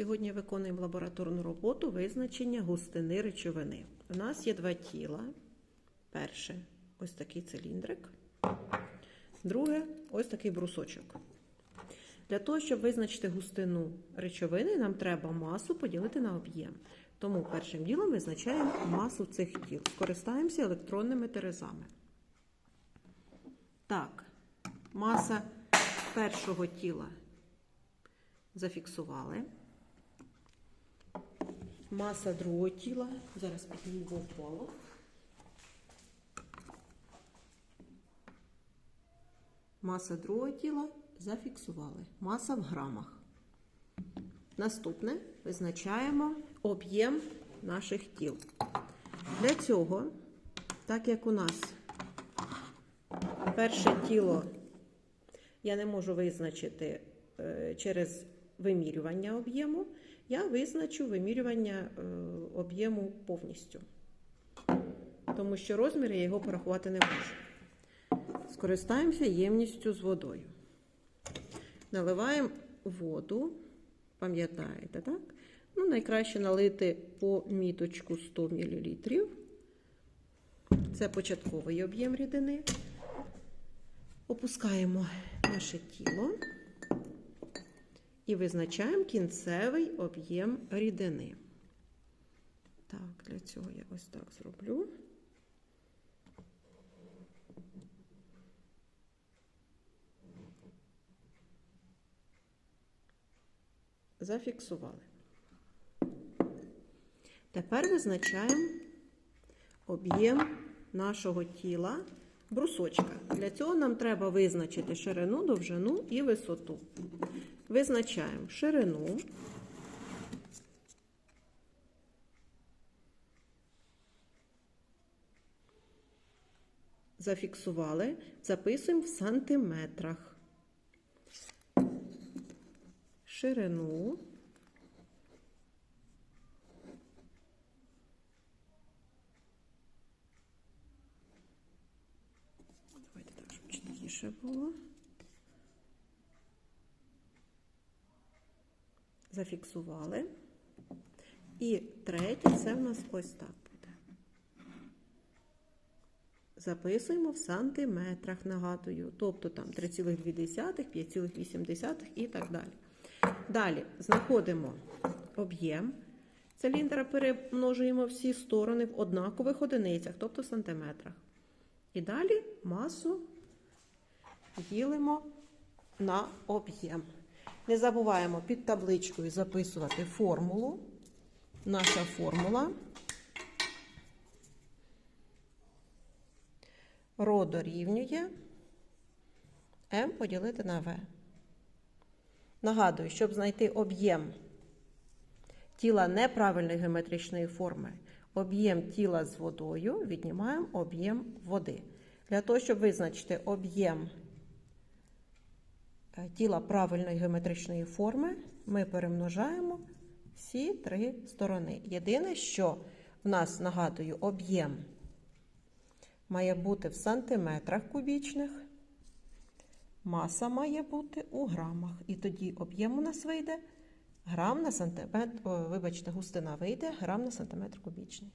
Сьогодні виконуємо лабораторну роботу визначення густини речовини. У нас є два тіла. Перше ось такий циліндрик. Друге ось такий брусочок. Для того, щоб визначити густину речовини, нам треба масу поділити на об'єм. Тому першим ділом визначаємо масу цих тіл. Скористаємося електронними терезами. Так, маса першого тіла зафіксували. Маса другого тіла. Зараз підніму впало. Маса другого тіла зафіксували. Маса в грамах. Наступне визначаємо об'єм наших тіл. Для цього, так як у нас перше тіло я не можу визначити е, через вимірювання об'єму, я визначу вимірювання е, об'єму повністю. Тому що розмір я його порахувати не можу. Скористаємося ємністю з водою. Наливаємо воду, пам'ятаєте, так? Ну, найкраще налити по міточку 100 мл. Це початковий об'єм рідини. Опускаємо наше тіло і визначаємо кінцевий об'єм рідини. Так, для цього я ось так зроблю. Зафіксували. Тепер визначаємо об'єм нашого тіла брусочка. Для цього нам треба визначити ширину, довжину і висоту. Визначаємо ширину. Зафіксували, записуємо в сантиметрах. Ширину. Давайте так, щоб чіткіше було. Зафіксували. І третє це в нас ось так буде. Записуємо в сантиметрах, нагадую. Тобто там 3,2, 5,8 і так далі. Далі знаходимо об'єм. Циліндра перемножуємо всі сторони в однакових одиницях, тобто в сантиметрах. І далі масу ділимо на об'єм. Не забуваємо під табличкою записувати формулу. Наша формула ро дорівнює М поділити на В. Нагадую, щоб знайти об'єм тіла неправильної геометричної форми, об'єм тіла з водою, віднімаємо об'єм води. Для того, щоб визначити об'єм тіла правильної геометричної форми, ми перемножаємо всі три сторони. Єдине, що в нас, нагадую, об'єм має бути в сантиметрах кубічних, маса має бути у грамах. І тоді об'єм у нас вийде грам на сантиметр, вибачте, густина вийде грам на сантиметр кубічний.